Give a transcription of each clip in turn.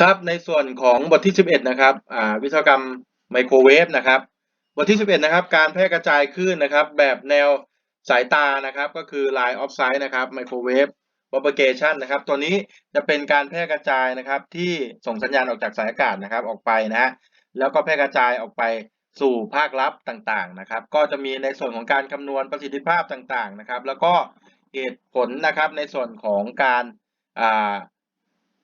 ครับในส่วนของบทที่ 11 นะครับวิศวกรรมไมโครเวฟนะครับ บทที่ 11 นะครับ การแพร่กระจายคลื่นนะครับ แบบแนวสายตานะครับ ก็คือ line of sight นะครับไมโครเวฟ propagation นะครับ ตัวนี้จะเป็นการแพร่กระจายนะครับ ที่ส่งสัญญาณออกจากสายอากาศนะครับออกไปนะฮะแล้วก็แพร่กระจายออกไปสู่ภาคลับต่างๆนะครับ ก็จะมีในส่วนของการคำนวณประสิทธิภาพต่างๆนะครับ แล้วก็เหตุผลนะครับในส่วนของการอ่า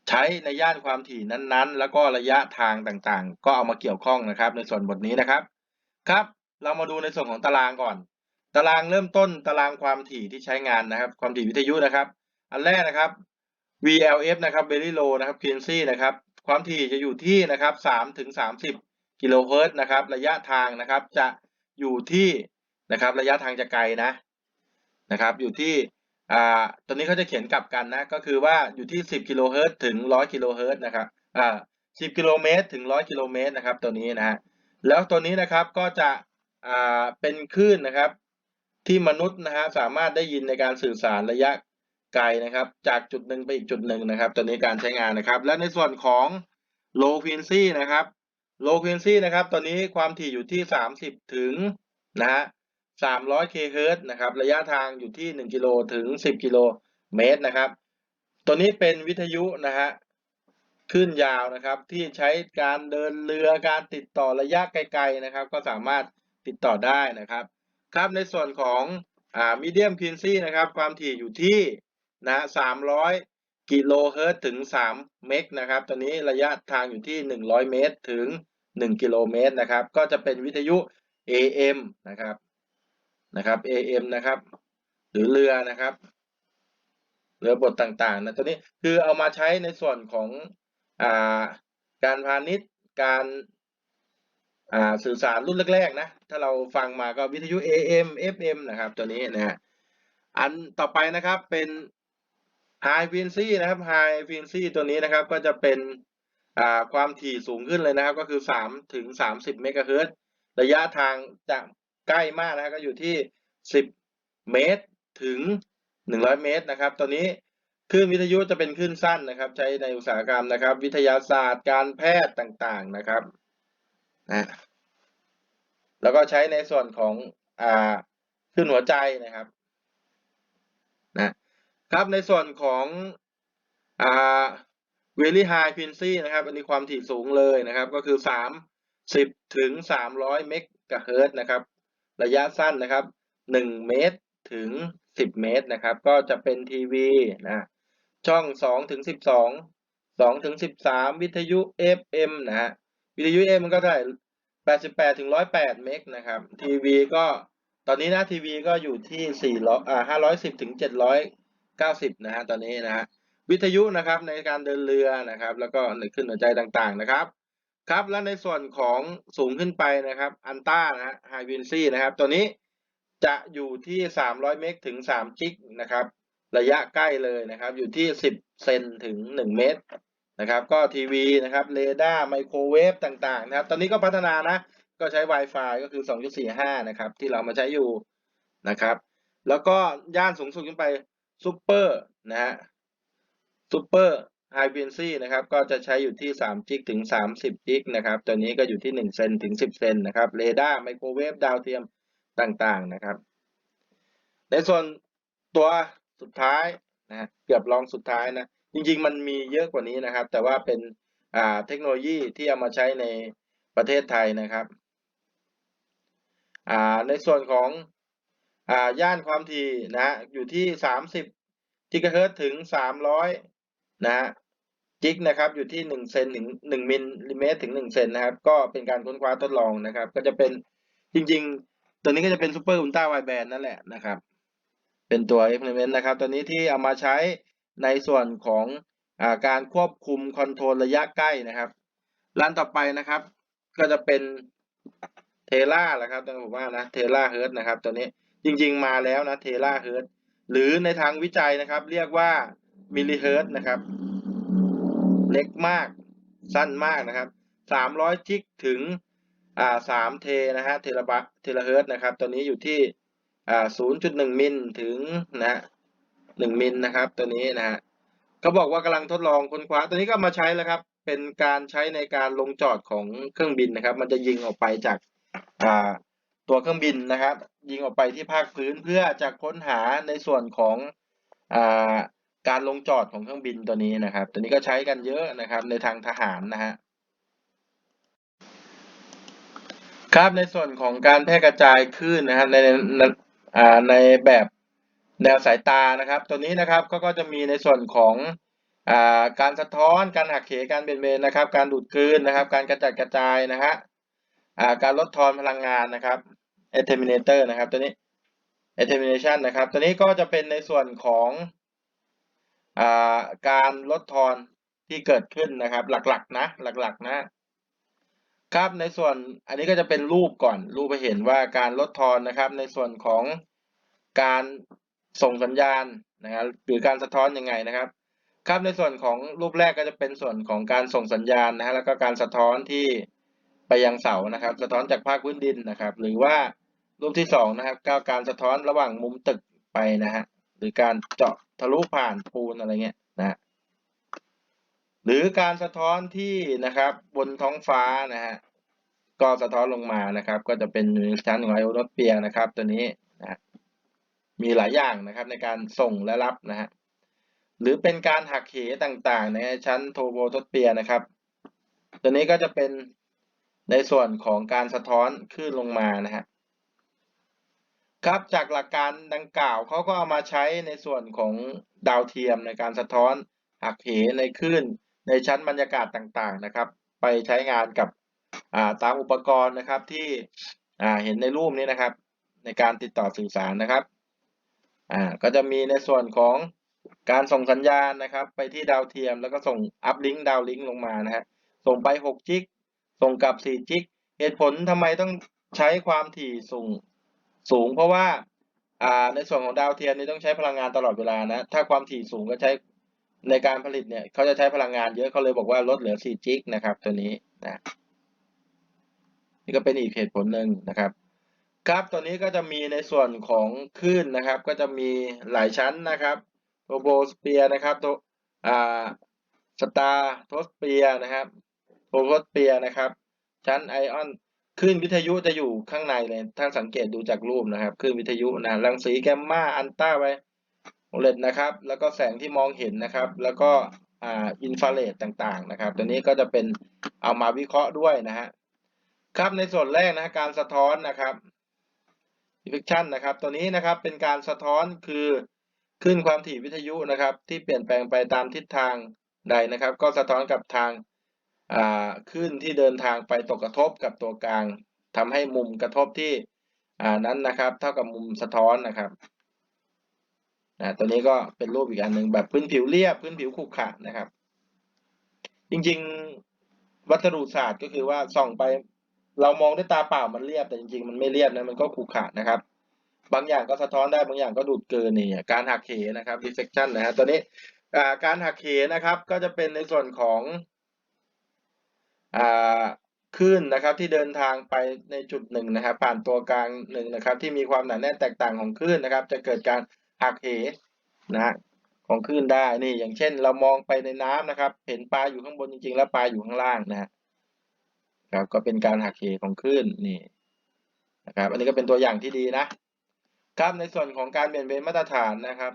ใช้ในย่านความถี่นั้นๆ แล้วก็ระยะทางต่างๆ ก็เอามาเกี่ยวข้องนะครับ ในส่วนบทนี้นะครับ ครับ เรามาดูในส่วนของตารางก่อน ตารางเริ่มต้นตารางความถี่ที่ใช้งานนะครับ ความถี่วิทยุนะครับ อันแรกนะครับ VLF นะครับ Very Low นะครับ Frequency นะครับ ความถี่จะอยู่ที่นะครับ3ถึง30 กิโลเฮิรตซ์นะครับ ระยะทางนะครับจะอยู่ที่นะครับ ระยะทางจะไกลนะนะครับ อยู่ที่ อ่าตัวนี้เขาจะเขียนกลับกันนะ ก็คือว่าอยู่ที่ 10กิโลเฮิรตซ์ถึง 100กิโลเฮิรตซ์นะครับอ่า10กิโลเมตรถึง 100กิโลเมตรนะครับตัวนี้นะฮะแล้วตัวนี้นะครับก็จะอ่าเป็นคลื่นนะครับ ที่มนุษย์นะฮะสามารถได้ยินในการสื่อสารระยะไกลนะครับ จากจุดหนึ่งไปอีกจุดหนึ่งนะครับ ตัวนี้การใช้งานนะครับ และในส่วนของ low frequency นะครับ low frequency นะครับ ตัวนี้ความถี่อยู่ที่ 30 ถึงนะฮะ 300 k Hz นะครับ ระยะทางอยู่ที่ 1 กิโลถึง 10 กิโลเมตรนะครับ ตัวนี้เป็นวิทยุนะฮะขึ้นยาวนะครับที่ใช้การเดินเรือการติดต่อระยะไกลๆนะครับ ก็สามารถติดต่อได้นะครับ ครับในส่วนของอ่า medium frequency นะครับ ความถี่อยู่ที่นะ300 กิโลเฮิรตถึง 3 เมกนะครับตัวนี้ระยะทางอยู่ที่ 100 เมตรถึง 1 กิโลเมตรนะครับ ก็จะเป็นวิทยุ AM นะครับ นะครับ AM นะครับ หรือเรือนะครับเรือบทต่างๆนะตัวนี้คือเอามาใช้ในส่วนของอาการพาณิชย์การาสื่อสารรุ่นแรกๆนะถ้าเราฟังมาก็วิทยุ AM FM นะครับ ตัวนี้นะฮะอันต่อไปนะครับเป็น High Frequency นะครับ High Frequency ตัวนี้นะครับก็จะเป็นความถี่สูงขึ้นเลยนะครับ ก็คือ 3 ถึง 30 เมกะเฮิรตซ์ระยะทางจะ ใกล้มากนะก็อยู่ที่ 10 เมตรถึง 100 เมตรนะครับตัวนี้คลื่นวิทยุจะเป็นคลื่นสั้นนะครับ ใช้ในอุตสาหกรรมนะครับ วิทยาศาสตร์การแพทย์ต่างๆนะครับนะแล้วก็ใช้ในส่วนของอ่าคลื่นหัวใจนะครับนะครับในส่วนของอ่า very high frequency นะครับ อันนี้ความถี่สูงเลยนะครับ ก็คือ 30 ถึง 300 เมกะเฮิร์ตนะครับ ระยะสั้นนะครับ 1 เมตรถึง 10 เมตรนะครับ ก็จะเป็นทีวีนะช่อง 2 ถึง 12 2 ถึง 13 วิทยุ FM นะฮะวิทยุ FM มันก็ได้88 ถึง 108 เมกนะครับทีวีก็ตอนนี้นะทีวีก็อยู่ที่ 400อ่า510 ถึง 790 นะฮะตอนนี้นะฮะวิทยุนะครับในการเดินเรือนะครับ แล้วก็ในขึ้นหัวใจต่างๆนะครับ ครับและในส่วนของสูงขึ้นไปนะครับอันต้านะฮะไฮวินซี่นะครับ ตัวนี้จะอยู่ที่ 300 เมกถึง 3 จิกนะครับ ระยะใกล้เลยนะครับ อยู่ที่ 10 เซนถึง 1 เมตรนะครับ ก็ทีวีนะครับเรดาร์ไมโครเวฟต่างๆนะครับ ตอนนี้ก็พัฒนานะ ก็ใช้ Wi-Fi ก็คือ 2.45 นะครับ ที่เรามาใช้อยู่นะครับ แล้วก็ย่านสูงสุดขึ้นไปซูเปอร์นะฮะซูเปอร์ ไฮฟ r ี q ซีนะครับก็จะใช้อยู่ที่3จิกถึง 30จิกนะครับตัวนี้ก็อยู่ที่ 1 เซนถึง 10 เซนนะครับเรดาร์ไมโครเวฟดาวเทียมต่างๆนะครับ ในส่วนตัวสุดท้ายนะเกือบลองสุดท้ายนะ จริงๆมันมีเยอะกว่านี้นะครับ แต่ว่าเป็นเทคโนโลยีที่เอามาใช้ในประเทศไทยนะครับในส่วนของอย่านความถี่นะอยู่ที่ 30กิกะเฮิรตถึง 300 นะฮะิกนะครับอยู่ที่1เซนถึง1มิลลิเมตรถึง1เซนนะครับก็เป็นการค้นคว้าทดลองนะครับ ก็จะเป็นจริงๆ ตัวนี้ก็จะเป็นซูเปอร์อุลตราไวแบนนั่นแหละนะครับ เป็นตัว implement นะครับ ตัวนี้ที่เอามาใช้ในส่วนของอาการควบคุมคอนโทรลระยะใกล้นะครับร้านต่อไปนะครับ ก็จะเป็นเทล่าแหละครับต้องบอกว่านะเทล่าเฮิร์ตนะครับตัวนี้จริงๆมาแล้วนะเทล่าเฮิร์ตหรือในทางวิจัยนะครับ เรียกว่ามิลลิเฮิร์ตนะครับ เล็กมาก สั้นมากนะครับสามร้อยจิกถึงอ่าสามเทนะฮะเทราบะเทราเฮิร์ตนะครับ ตัวนี้อยู่ที่อ่าศูนย์จุดหนึ่งมิลถึงนะหนึ่งมิลนะครับตัวนี้นะฮะเขาบอกว่ากำลังทดลองค้นคว้าตัวนี้ก็มาใช้แล้วครับ เป็นการใช้ในการลงจอดของเครื่องบินนะครับ มันจะยิงออกไปจากอ่าตัวเครื่องบินนะครับ ยิงออกไปที่ภาคพื้นเพื่อจะค้นหาในส่วนของอ่า การลงจอดของเครื่องบินตัวนี้นะครับ ตัวนี้ก็ใช้กันเยอะนะครับในทางทหารนะฮะครับในส่วนของการแพร่กระจายคลื่นนะครับในในในแบบแนวสายตานะครับ ตัวนี้นะครับก็ก็จะมีในส่วนของอการสะท้อนการหักเหการเบี่ยงเบนนะครับ การดูดกลืนนะครับ การกระจัดกระจายนะฮะการลดทอนพลังงานนะครับ attenuator นะครับตัวนี้ attenuation นะครับ ตัวนี้ก็จะเป็นในส่วนของ การลดทอนที่เกิดขึ้นนะครับ หลักๆนะหลักๆนะครับในส่วนอันนี้ก็จะเป็นรูปก่อนรูปไปเห็นว่าการลดทอนนะครับ ในส่วนของการส่งสัญญาณนะครับหรือการสะท้อนยังไงนะครับ ครับในส่วนของรูปแรกก็จะเป็นส่วนของการส่งสัญญาณนะฮะแล้วก็การสะท้อนที่ไปยังเสานะครับ สะท้อนจากภาคพื้นดินนะครับ หรือว่ารูปที่สองนะครับก็การสะท้อนระหว่างมุมตึกไปนะฮะหรือการเจาะ ทะลุผ่านปูนอะไรเงี้ยนะฮะหรือการสะท้อนที่นะครับบนท้องฟ้านะฮะก็สะท้อนลงมานะครับ ก็จะเป็นชั้นของไอโอโนสเปียร์นะครับ ตัวนี้นะมีหลายอย่างนะครับในการส่งและรับนะฮะหรือเป็นการหักเหต่างๆ ในชั้นโทโบโทสเปียร์นะครับ ตัวนี้ก็จะเป็นในส่วนของการสะท้อนคลื่นลงมานะฮะ ครับจากหลักการดังกล่าวเขาก็เอามาใช้ในส่วนของดาวเทียมในการสะท้อนหักเหในคลื่นในชั้นบรรยากาศต่างๆนะครับ ไปใช้งานกับตามอุปกรณ์นะครับที่เห็นในรูปนี้นะครับ ในการติดต่อสื่อสารนะครับก็จะมีในส่วนของการส่งสัญญาณนะครับ ไปที่ดาวเทียมแล้วก็ส่งอัพลิงก์ดาวลิงก์ลงมานะฮะส่งไป6จิกส่งกลับ4จิกเหตุผลทำไมต้องใช้ความถี่สูง สูงเพราะว่าในส่วนของดาวเทียมนี่ต้องใช้พลังงานตลอดเวลานะ ถ้าความถี่สูงก็ใช้ในการผลิตเนี่ยเขาจะใช้พลังงานเยอะเขาเลยบอกว่าลดเหลือ 4 จิกนะครับ ตัวนี้นะนี่ก็เป็นอีกเหตุผลหนึ่งนะครับ ครับตัวนี้ก็จะมีในส่วนของคลื่นนะครับ ก็จะมีหลายชั้นนะครับโรโบสเปียนะครับตัวอ่าสตาร์โทสเปียนะครับโรโบสเปียนะครับ ชั้นไอออน คลื่นวิทยุจะอยู่ข้างในเลยถ้าสังเกตดูจากรูปนะครับคลื่นวิทยุนะรังสีแกมมาอันต้าไวโอเลดนะครับ แล้วก็แสงที่มองเห็นนะครับ แล้วก็อ่าอินฟราเรดต่างๆนะครับ ตัวนี้ก็จะเป็นเอามาวิเคราะห์ด้วยนะฮะครับในส่วนแรกนะการสะท้อนนะครับ reflection นะครับ ตัวนี้นะครับเป็นการสะท้อนคือขึ้นความถี่วิทยุนะครับ ที่เปลี่ยนแปลงไปตามทิศทางใดนะครับ ก็สะท้อนกับทาง ขึ้นที่เดินทางไปตกกระทบกับตัวกลางทำให้มุมกระทบที่นั้นนะครับ เท่ากับมุมสะท้อนนะครับนะตัวนี้ก็เป็นรูปอีกอันหนึ่งแบบพื้นผิวเรียบพื้นผิวขรุขระนะครับ จริงๆวัสดุศาสตร์ก็คือว่าส่องไป เรามองด้วยตาเปล่ามันเรียบแต่จริงๆ มันไม่เรียบนะมันก็ขรุขระนะครับ บางอย่างก็สะท้อนได้บางอย่างก็ดูดเกินนี่การหักเหนะครับ reflection นะฮะตัวนี้การหักเหนะครับ ก็จะเป็นในส่วนของ คลื่นนะครับที่เดินทางไปในจุดหนึ่งนะครับ ผ่านตัวกลางหนึ่งนะครับ ที่มีความหนาแน่นแตกต่างของคลื่นนะครับ จะเกิดการหักเหนะของคลื่นได้นี่อย่างเช่น เรามองไปในน้ำนะครับ เห็นปลาอยู่ข้างบนจริงๆ แล้วปลาอยู่ข้างล่างนะฮะครับก็เป็นการหักเหของคลื่นนี่นะครับ อันนี้ก็เป็นตัวอย่างที่ดีนะครับในส่วนของการเปลี่ยนเบนมาตรฐานนะครับ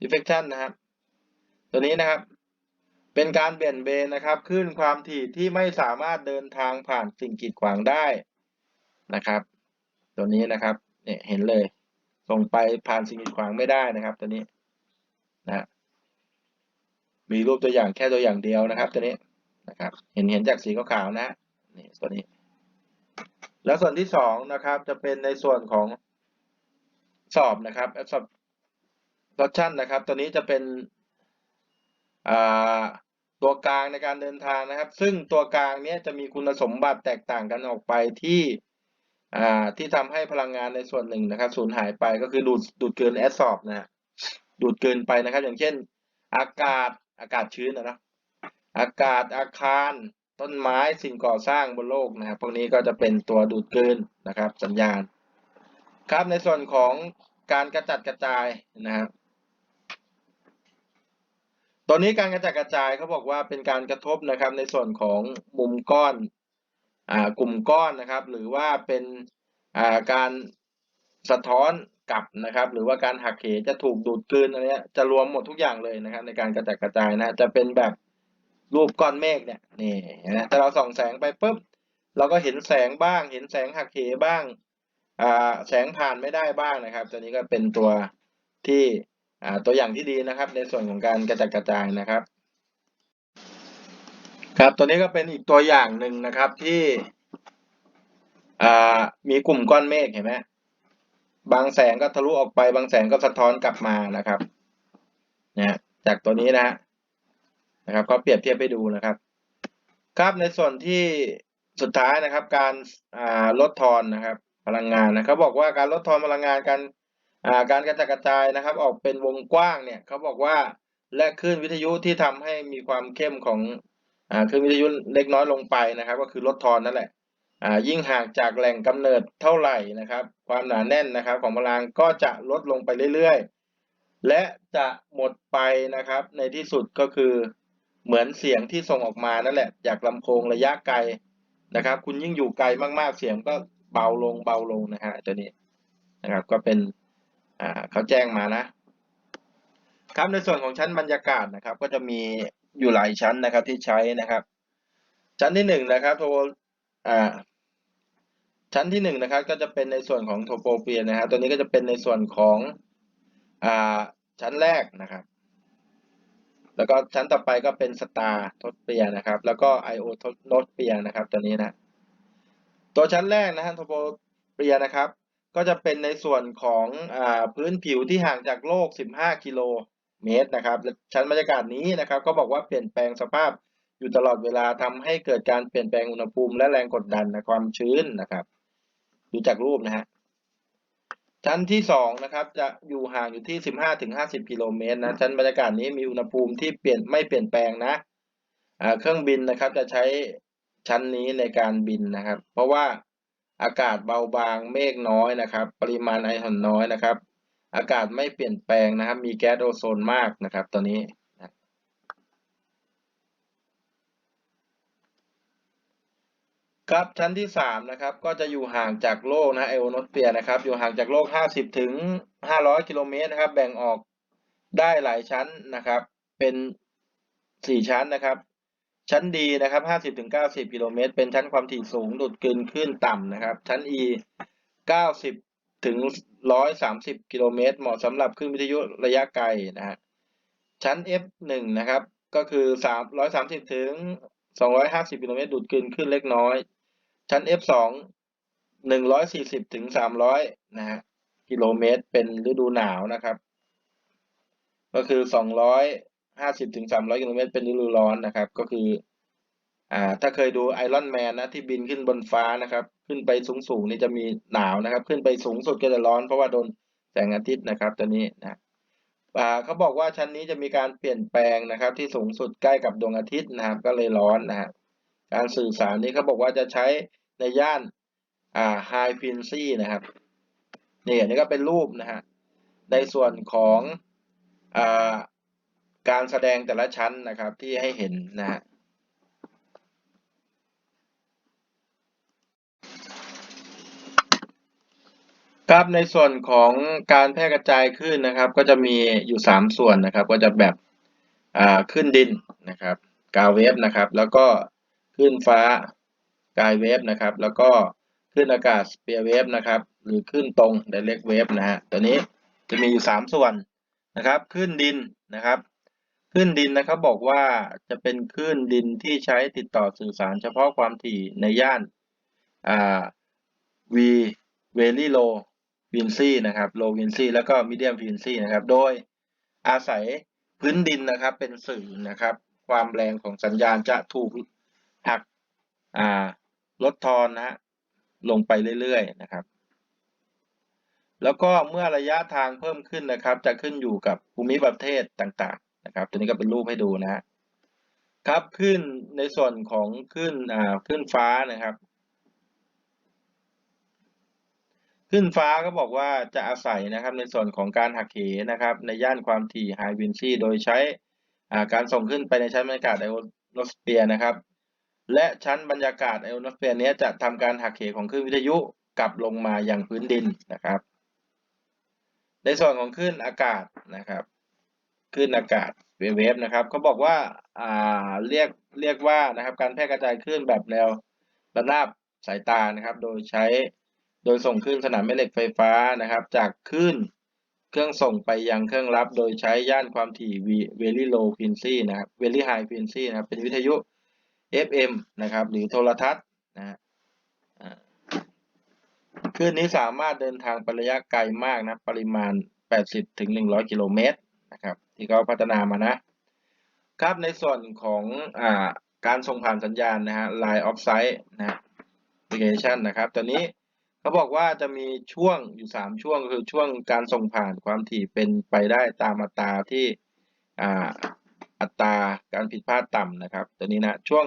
deflection นะครับ ตัวนี้นะครับ เป็นการเปลี่ยนเบนนะครับขึ้นความถี่ที่ไม่สามารถเดินทางผ่านสิ่งกีดขวางได้นะครับ ตัวนี้นะครับเนี่ยเห็นเลย ส่งไปผ่านสิ่งกีดขวางไม่ได้นะครับ ตัวนี้นะมีรูปตัวอย่างแค่ตัวอย่างเดียวนะครับ ตัวนี้นะครับ เห็นเห็นจากสีขาวๆนะนี่ตัวนี้ แล้วส่วนที่สองนะครับ จะเป็นในส่วนของสอบนะครับ absorption นะครับ ตัวนี้จะเป็นอ่า ตัวกลางในการเดินทางนะครับ ซึ่งตัวกลางนี้จะมีคุณสมบัติแตกต่างกันออกไปที่ที่ทำให้พลังงานในส่วนหนึ่งนะครับสูญหายไปก็คือดูดดูดเกินแอดสอบนะฮะดูดเกินไปนะครับ อย่างเช่น อากาศอากาศชื้นนะนะอากาศอาคาร ต้นไม้สิ่งก่อสร้างบนโลกนะครับพวกนี้ก็จะเป็นตัวดูดเกินนะครับ สัญญาณ ครับในส่วนของการกระจัดกระจายนะครับ ตัวตัวนี้การกระจายกระจายเขาบอกว่าเป็นการกระทบนะครับในส่วนของมุมก้อนอ่ากลุ่มก้อนนะครับ หรือว่าเป็นอ่าการสะท้อนกลับนะครับ หรือว่าการหักเหจะถูกดูดกลืนอันเนี้ยจะรวมหมดทุกอย่างเลยนะครับ ในการกระจายกระจายนะจะเป็นแบบรูปก้อนเมฆเนี่ยนี่นะแต่เราส่องแสงไปปุ๊บเราก็เห็นแสงบ้าง เห็นแสงหักเหบ้างอ่าแสงผ่านไม่ได้บ้างนะครับ ตัวนี้ก็เป็นตัวที่ ตัวอย่างที่ดีนะครับ ในส่วนของการกระจายกระจายนะครับ ครับตัวนี้ก็เป็นอีกตัวอย่างหนึ่งนะครับที่อ่ามีกลุ่มก้อนเมฆเห็นไหมบางแสงก็ทะลุออกไป บางแสงก็สะท้อนกลับมานะครับนะจากตัวนี้นะฮะนะครับ ก็เปรียบเทียบให้ดูนะครับ ครับในส่วนที่สุดท้ายนะครับ การอ่าลดทอนนะครับ พลังงานนะครับบอกว่าการลดทอนพลังงานการ การกระจายกระจายนะครับ ออกเป็นวงกว้างเนี่ยเขาบอกว่าและคลื่นวิทยุที่ทำให้มีความเข้มของคลื่นวิทยุเล็กน้อยลงไปนะครับ ก็คือลดทอนนั่นแหละยิ่งห่างจากแหล่งกำเนิดเท่าไหร่นะครับ ความหนาแน่นนะครับ ของพลังก็จะลดลงไปเรื่อยๆ และจะหมดไปนะครับ ในที่สุดก็คือเหมือนเสียงที่ส่งออกมานั่นแหละ จากลำโพงระยะไกลนะครับ คุณยิ่งอยู่ไกลมากๆเสียงก็เบาลงเบาลงนะฮะตัวนี้นะครับ ก็เป็น อ่าเขาแจ้งมานะครับในส่วนของชั้นบรรยากาศนะครับ ก็จะมีอยู่หลายชั้นนะครับที่ใช้นะครับ ชั้นที่หนึ่งนะครับโทอ่าชั้นที่หนึ่งนะครับก็จะเป็นในส่วนของโทโปเปียนะฮะตัวนี้ก็จะเป็นในส่วนของอ่าชั้นแรกนะครับ แล้วก็ชั้นต่อไปก็เป็นสตาร์ทดเปียนะครับ แล้วก็ IO โนดเปียนะครับตัวนี้นะตัวชั้นแรกนะฮะโทโปเปียนะครับ ก็จะเป็นในส่วนของอาพื้นผิวที่ห่างจากโลก 15 กิโลเมตรนะครับ ชั้นบรรยากาศนี้นะครับ ก็บอกว่าเปลี่ยนแปลงสภาพอยู่ตลอดเวลาทำให้เกิดการเปลี่ยนแปลงอุณหภูมิและแรงกดดันนะความชื้นนะครับดูจากรูปนะฮะชั้นที่สองนะครับจะอยู่ห่างอยู่ที่ 15ถึง50 กิโลเมตรนะชั้นบรรยากาศนี้มีอุณหภูมิที่เปลี่ยนไม่เปลี่ยนแปลงนะเครื่องบินนะครับจะใช้ชั้นนี้ในการบินนะครับ เพราะว่า อากาศเบาบางเมฆน้อยนะครับ ปริมาณไออุ่นน้อยนะครับ อากาศไม่เปลี่ยนแปลงนะครับ มีแก๊สโอโซนมากนะครับตัวนี้ครับชั้นที่สามนะครับก็จะอยู่ห่างจากโลกนะไอโอโนสเฟียร์นะครับ อยู่ห่างจากโลกห้าสิบถึงห้าร้อยกิโลเมตรนะครับ แบ่งออกได้หลายชั้นนะครับ เป็นสี่ชั้นนะครับ ชั้นดีนะครับห้าสิบถึงเก้าสิบกิโลเมตร เป็นชั้นความถี่สูง ดูดกลืนขึ้นต่ำนะครับ ชั้น E เก้าสิบถึงร้อยสามสิบกิโลเมตร เหมาะสำหรับคลื่นวิทยุระยะไกลนะฮะ ชั้น F หนึ่งนะครับ ก็คือสามร้อยสามสิบถึงสองร้อยห้าสิบกิโลเมตร ดูดกลืนขึ้นเล็กน้อย ชั้น F2 หนึ่งร้อยสี่สิบถึงสามร้อยนะฮะ กิโลเมตร เป็นฤดูหนาวนะครับ ก็คือส ห้าสิบถึงสามร้อยกิโลเมตรเป็นฤดูร้อนนะครับ ก็คืออ่าถ้าเคยดูไอรอนแมนนะที่บินขึ้นบนฟ้านะครับ ขึ้นไปสูงสูงนี่จะมีหนาวนะครับ ขึ้นไปสูงสุดก็จะร้อนเพราะว่าโดนแสงอาทิตย์นะครับ ตัวนี้นะอ่าเขาบอกว่าชั้นนี้จะมีการเปลี่ยนแปลงนะครับ ที่สูงสุดใกล้กับดวงอาทิตย์นะครับ ก็เลยร้อนนะฮะการสื่อสารนี้เขาบอกว่าจะใช้ในย่านอ่า high frequency นะครับนี่อันนี้ก็เป็นรูปนะฮะในส่วนของอ่า การแสดงแต่ละชั้นนะครับที่ให้เห็นนะฮะครับในส่วนของการแพร่กระจายขึ้นนะครับ ก็จะมีอยู่สามส่วนนะครับ ก็จะแบบขึ้นดินนะครับกาวเวฟนะครับ แล้วก็ขึ้นฟ้ากายเวฟนะครับ แล้วก็ขึ้นอากาศสเปียร์เวฟนะครับ หรือขึ้นตรง direct wave นะฮะตัวนี้จะมีอยู่สามส่วนนะครับ ขึ้นดินนะครับ ขึ้นดินนะครับบอกว่าจะเป็นขึ้นดินที่ใช้ติดต่อสื่อสารเฉพาะความถี่ในย่านอ่า V very low frequency นะครับ low frequency แล้วก็ medium frequency นะครับ โดยอาศัยพื้นดินนะครับเป็นสื่อนะครับ ความแรงของสัญญาณจะถูกหักอ่าลดทอนนะฮะลงไปเรื่อยๆนะครับ แล้วก็เมื่อระยะทางเพิ่มขึ้นนะครับ จะขึ้นอยู่กับภูมิประเทศต่างๆ นะครับ ตัวนี้ก็เป็นรูปให้ดูนะฮะครับขึ้นในส่วนของขึ้นอ่าขึ้นฟ้านะครับ ขึ้นฟ้าก็บอกว่าจะอาศัยนะครับในส่วนของการหักเหนะครับ ในย่านความถี่ high frequency โดยใช้อ่าการส่งขึ้นไปในชั้นบรรยากาศไอโอโนสเฟียร์นะครับ และชั้นบรรยากาศไอโอโนสเฟียร์นี้จะทำการหักเหของคลื่นวิทยุกลับลงมาอยังพื้นดินนะครับ ในส่วนของคลื่นอากาศนะครับคลื่นอากาศ เวฟนะครับเขาบอกว่าอ่าเรียกเรียกว่านะครับการแพร่กระจายคลื่นแบบแนวระนาบสายตานะครับ โดยใช้โดยส่งคลื่นสนามแม่เหล็กไฟฟ้านะครับ จากคลื่นเครื่องส่งไปยังเครื่องรับ โดยใช้ย่านความถี่ very low frequency นะครับ very high frequency นะครับ เป็นวิทยุ FM นะครับ หรือโทรทัศน์นะคลื่นนี้สามารถเดินทางไประยะไกลมากนะ ปริมาณ 80ถึง100 กิโลเมตรนะครับ ที่เขาพัฒนามานะครับในส่วนของอการส่งผ่านสัญญาณนะฮะ line of sight นะ application นะครับตัวนี้เขาบอกว่าจะมีช่วงอยู่ 3 ช่วงคือช่วงการส่งผ่านความถี่เป็นไปได้ตามอัตราที่อ่าอัตราการผิดพลาดต่ำนะครับ ตัวนี้นะช่วง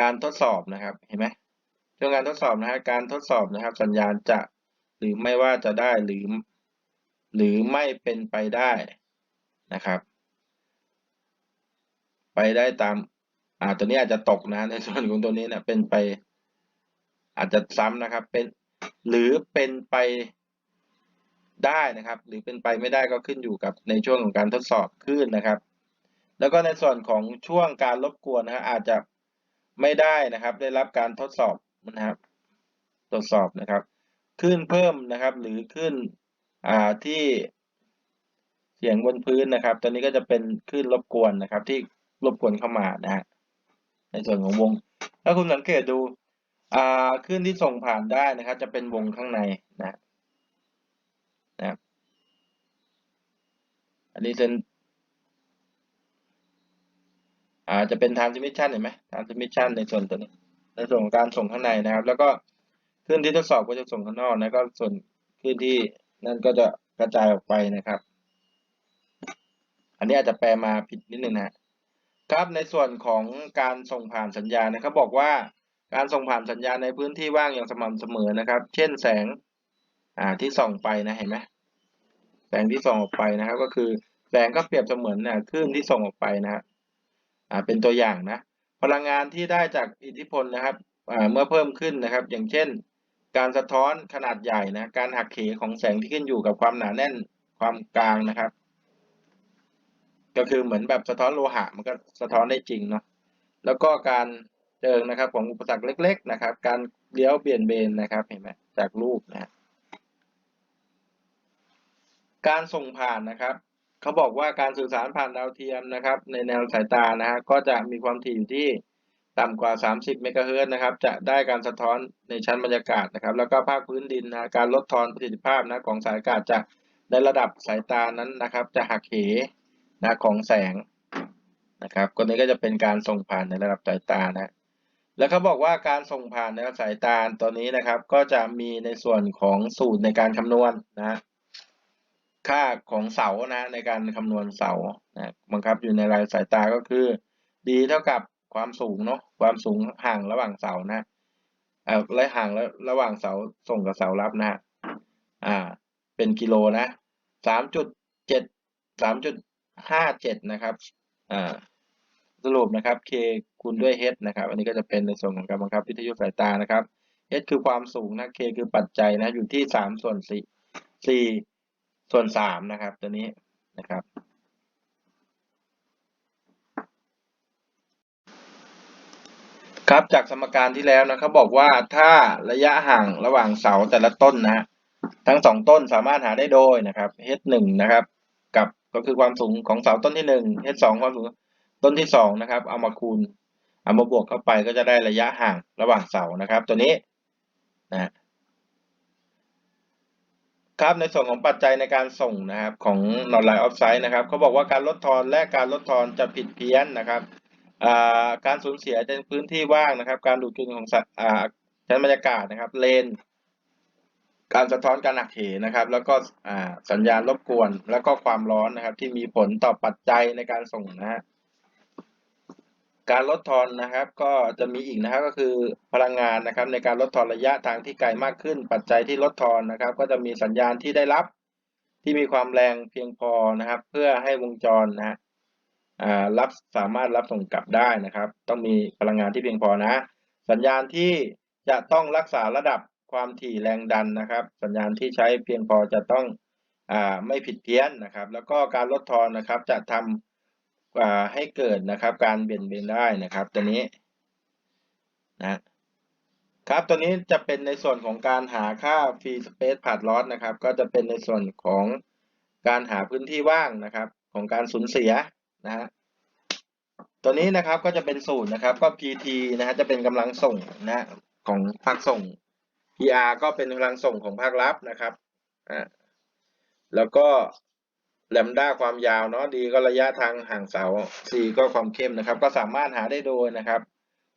การทดสอบนะครับเห็นไหมช่วงการทดสอบนะฮะการทดสอบนะครับ สัญญาณจะหรือไม่ว่าจะได้หรือ หรือไม่เป็นไปได้ นะครับ ไปได้ตาม อ่าตัวนี้อาจจะตกนะ ในส่วนของตัวนี้เนี่ยเป็นไป อาจจะซ้ำนะครับ เป็นหรือเป็นไปได้นะครับ หรือเป็นไปไม่ได้ก็ขึ้นอยู่กับในช่วงของการทดสอบคลื่นนะครับ แล้วก็ในส่วนของช่วงการรบกวนนะฮะอาจจะไม่ได้นะครับ ได้รับการทดสอบนะครับ ตรวจสอบนะครับคลื่นเพิ่มนะครับ หรือคลื่นอ่าที่ สียงบนพื้นนะครับ ตัวนี้ก็จะเป็นคลื่นรบกวนนะครับ ที่รบกวนเข้ามานะฮะในส่วนของวง ถ้าคุณสังเกตดูอ่าคลื่นที่ส่งผ่านได้นะครับ จะเป็นวงข้างในนะนะครับอันนี้เป็นอ่าจะเป็น transmission เห็นไหม transmission ในส่วนตัวนี้ในส่วนของการส่งข้างในนะครับ แล้วก็คลื่นที่ทดสอบก็จะส่งข้างนอกนะก็ส่วนคลื่นที่นั่นก็จะกระจายออกไปนะครับ นนี้อาจจะแปลมาผิดนิดนึงนะครับในส่วนของการส่งผ่านสัญญาณนะครับบอกว่าการส่งผ่านสัญญาณในพื้นที่ว่างอย่างสม่ำเสมอนะครับ เช่นแสงอ่าที่ส่องไปนะเห็นไหมแสงที่ส่องออกไปนะครับ ก็คือแสงก็เปรียบเสมือนนะคลื่นที่ส่งออกไปนะอ่าเป็นตัวอย่างนะ พลังงานที่ได้จากอิทธิพลนะครับอ่าเมื่อเพิ่มขึ้นนะครับ อย่างเช่น การสะท้อนขนาดใหญ่นะการหักเหของแสงที่ขึ้นอยู่กับความหนาแน่นความกลางนะครับ ก็คือเหมือนแบบสะท้อนโลหะมันก็สะท้อนได้จริงเนาะแล้วก็การเจิงนะครับของอุปสรรคเล็ก ๆ นะครับ การเลี้ยวเปลี่ยนเบนนะครับเห็นไหมจากรูปนะการส่งผ่านนะครับเขาบอกว่าการสื่อสารผ่านดาวเทียมนะครับ ในแนวสายตานะฮะก็จะมีความถี่อยู่ที่ต่ำกว่า 30 เมกะเฮิรตซ์นะครับ จะได้การสะท้อนในชั้นบรรยากาศนะครับ แล้วก็ภาคพื้นดินนะการลดทอนประสิทธิภาพนะของสายอากาศจะในระดับสายตานั้นนะครับ จะหักเห นะของแสงนะครับก็นี้ก็จะเป็นการส่งผ่านในระดับสายตานะแล้วเขาบอกว่าการส่งผ่านในระดับสายตาตัวนี้นะครับ ก็จะมีในส่วนของสูตรในการคำนวณนะค่าของเสานะในการคำนวณเสานะบังคับอยู่ในรายสายตาก็คือ d เท่ากับความสูงเนาะความสูงห่างระหว่างเสานะเอ่อและห่างแล้วระหว่างเสาส่งกับเสารับนะอ่าเป็นกิโลนะสามจุดเจ็ดสามจุด ห้าเจ็ดนะครับอ่าสรุปนะครับ k คูณด้วย h นะครับ อันนี้ก็จะเป็นในส่วนของการบังคับวิทยุสายตานะครับ h คือความสูงนะ k คือปัจจัยนะอยู่ที่สามส่วนสี่สี่ส่วนสามนะครับ ตัวนี้นะครับครับจากสมการที่แล้วนะเขาบอกว่าถ้าระยะห่างระหว่างเสาแต่ละต้นนะฮะทั้งสองต้นสามารถหาได้โดยนะครับ h หนึ่งนะครับ ก็คือความสูงของเสาต้นที่หนึ่ง h สองความสูงต้นที่สองนะครับ เอามาคูณ เอามาบวกเข้าไปก็จะได้ระยะห่างระหว่างเสานะครับ ตัวนี้นะครับในส่วนของปัจจัยในการส่งนะครับของ non line of sight นะครับเขาบอกว่าการลดทอนและการลดทอนจะผิดเพี้ยนนะครับการสูญเสียในพื้นที่ว่างนะครับ การดูดกินของชั้นบรรยากาศนะครับเลน การสะท้อนการหักเหนะครับ แล้วก็สัญญาณรบกวน แล้วก็ความร้อนนะครับ ที่มีผลต่อปัจจัยในการส่งนะฮะการลดทอนนะครับก็จะมีอีกนะครับก็คือพลังงานนะครับ ในการลดทอนระยะทางที่ไกลมากขึ้น ปัจจัยที่ลดทอนนะครับ ก็จะมีสัญญาณที่ได้รับที่มีความแรงเพียงพอนะครับ เพื่อให้วงจรนะอ่ารับสามารถรับส่งกลับได้นะครับ ต้องมีพลังงานที่เพียงพอนะ สัญญาณที่จะต้องรักษาระดับ ความถี่แรงดันนะครับ สัญญาณที่ใช้เพียงพอจะต้องอไม่ผิดเพี้ยนนะครับ แล้วก็การลดทอนนะครับจะทำให้เกิดนะครับ การเบี่ยงเบนได้นะครับตัวนี้นะครับตัวนี้จะเป็นในส่วนของการหาค่าฟรีสเปซผ่านลอสนะครับ ก็จะเป็นในส่วนของการหาพื้นที่ว่างนะครับ ของการสูญเสียนะฮะตัวนี้นะครับก็จะเป็นสูตรนะครับ ก็ PT นะฮะจะเป็นกำลังส่งนะของภาคส่ง PR ก็เป็นกำลังส่งของภาครับ นะครับอ่าแล้วก็แลมด้าความยาวเนาะ D ก็ระยะทางห่างเสา C ก็ความเข้มนะครับ ก็สามารถหาได้โดยนะครับ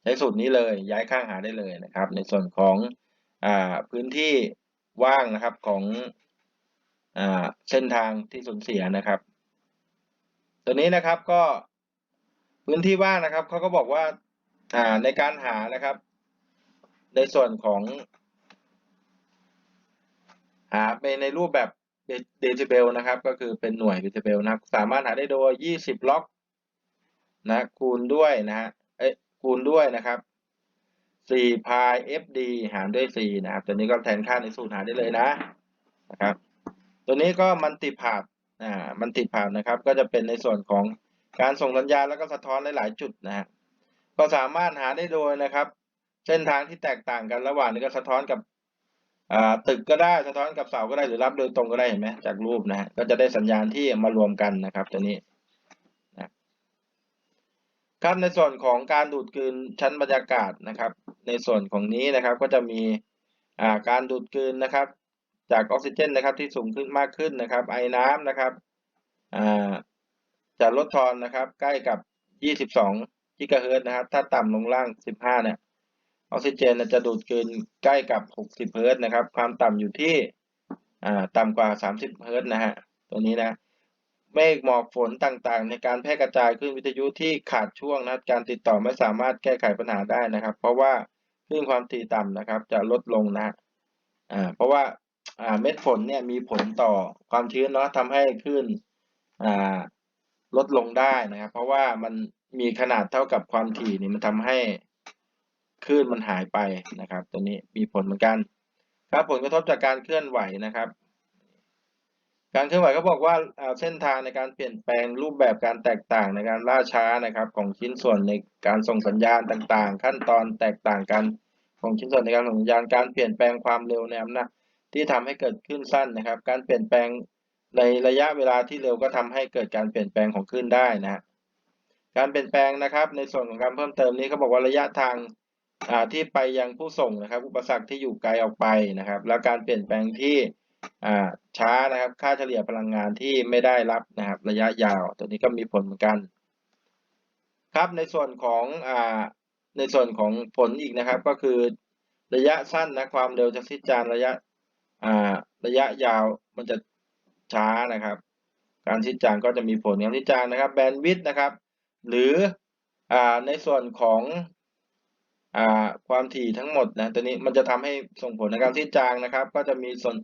ใช้สูตรนี้เลยย้ายข้างหาได้เลยนะครับ ในส่วนของอ่าพื้นที่ว่างนะครับของอ่าเส้นทางที่สูญเสียนะครับ ตัวนี้นะครับก็พื้นที่ว่างนะครับเขาก็บอกว่าอ่าในการหานะครับ ในส่วนของ หาไปในรูปแบบเดซิเบลนะครับ ก็คือเป็นหน่วยเดซิเบลนะครับ สามารถหาได้โดย 20 ล็อกนะคูณด้วยนะฮะเอ้คูณด้วยนะครับ4 pi fd หารด้วย 4 นะครับ ตัวนี้ก็แทนค่าในสูตรหาได้เลยนะนะครับ ตัวนี้ก็มันติพาดอ่ามันติพาดนะครับ ก็จะเป็นในส่วนของการส่งสัญญาณแล้วก็สะท้อนหลาย ๆ จุดนะฮะก็สามารถหาได้โดยนะครับ เส้นทางที่แตกต่างกันระหว่างนี้ก็สะท้อนกับ ตึกก็ได้สะท้อนกับเสาก็ได้หรือรับโดยตรงก็ได้เห็นไหมจากรูปนะฮะก็จะได้สัญญาณที่มารวมกันนะครับ ตัวนี้นะครับในส่วนของการดูดกลืนชั้นบรรยากาศนะครับ ในส่วนของนี้นะครับก็จะมีการดูดกลืนนะครับ จากออกซิเจนนะครับที่สูงขึ้นมากขึ้นนะครับ ไอน้ำนะครับจะลดทอนนะครับ ใกล้กับ 22กิกะเฮิรตนะครับ ถ้าต่ำลงล่าง 15เนี่ย ออกซิเจนจะดูดกลืนใกล้กับ 60 เฮิร์ตนะครับ ความต่ำอยู่ที่ต่ำกว่า 30 เฮิร์ตนะฮะ ตัวนี้นะ เมฆหมอกฝนต่างๆ ในการแพร่กระจายขึ้นวิทยุที่ขาดช่วงนะ การติดต่อไม่สามารถแก้ไขปัญหาได้นะครับ เพราะว่าคลื่นความถี่ต่ำนะครับ จะลดลงนะอ่า เพราะว่าเม็ดฝนเนี่ยมีผลต่อความชื้นเนาะทำให้คลื่นอ่าลดลงได้นะครับ เพราะว่ามันมีขนาดเท่ากับความถี่นี่มันทำให้ คลื่นมันหายไปนะครับ ตัวนี้มีผลเหมือนกัน ครับผลกระทบจากการเคลื่อนไหวนะครับ การเคลื่อนไหวก็บอกว่าเส้นทางในการเปลี่ยนแปลงรูปแบบการแตกต่างในการล่าช้านะครับ ของชิ้นส่วนในการส่งสัญญาณต่างๆ ขั้นตอนแตกต่างกันของชิ้นส่วนในการส่งสัญญาณการเปลี่ยนแปลงความเร็วในอำนาจที่ทำให้เกิดขึ้นสั้นนะครับ การเปลี่ยนแปลงในระยะเวลาที่เร็วก็ทำให้เกิดการเปลี่ยนแปลงของคลื่นได้นะฮะการเปลี่ยนแปลงนะครับ ในส่วนของการเพิ่มเติมนี้เขาบอกว่าระยะทาง ที่ไปยังผู้ส่งนะครับ อุปสรรคที่อยู่ไกลออกไปนะครับ แล้วการเปลี่ยนแปลงที่ช้านะครับ ค่าเฉลี่ยพลังงานที่ไม่ได้รับนะครับ ระยะยาว ตัวนี้ก็มีผลเหมือนกัน ครับในส่วนของอในส่วนของผลอีกนะครับ ก็คือระยะสั้นนะความเร็วจากทิศจานระยะระยะยาวมันจะช้านะครับ การทิศจางก็จะมีผลการทิศจางนะครับแบนด์วิดต์นะครับ หรืออในส่วนของ อความถี่ทั้งหมดนะตัวนี้มันจะทำให้ส่งผลในการทิศจางนะครับ ก็จะมีส่วน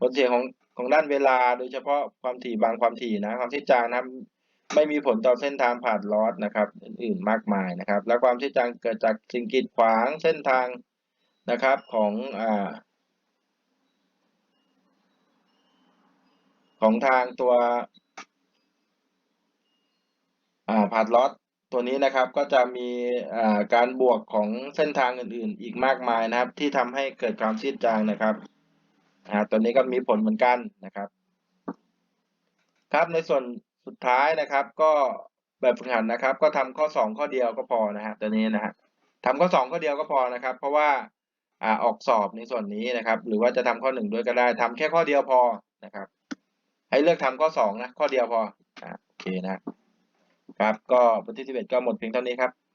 ผลเสียของของด้านเวลาโดยเฉพาะความถี่บางความถี่นะความทิศจางนะไม่มีผลต่อเส้นทางผ่านลอสนะครับ อื่นๆมากมายนะครับ และความทิศจางเกิดจากสิ่งกีดขวางเส้นทางนะครับของอ่าของทางตัวพาดลอต ตัวนี้นะครับก็จะมีการบวกของเส้นทางอื่นๆ อีกมากมายนะครับ ที่ทำให้เกิดความซีดจางนะครับตัวนี้ก็มีผลเหมือนกันนะครับ ครับในส่วนสุดท้ายนะครับ ก็แบบฝึกหัดนะครับ ก็ทำข้อ 2 ข้อเดียวก็พอนะฮะตัวนี้นะฮะทำข้อ 2 ข้อเดียวก็พอนะครับ เพราะว่าออกสอบในส่วนนี้นะครับ หรือว่าจะทำข้อ 1 ด้วยก็ได้ทำแค่ข้อเดียวพอนะครับ ให้เลือกทำข้อสองนะข้อเดียวพอโอเคนะ ครับ ก็บทที่สิบเอ็ดก็หมดเพียงเท่านี้ครับ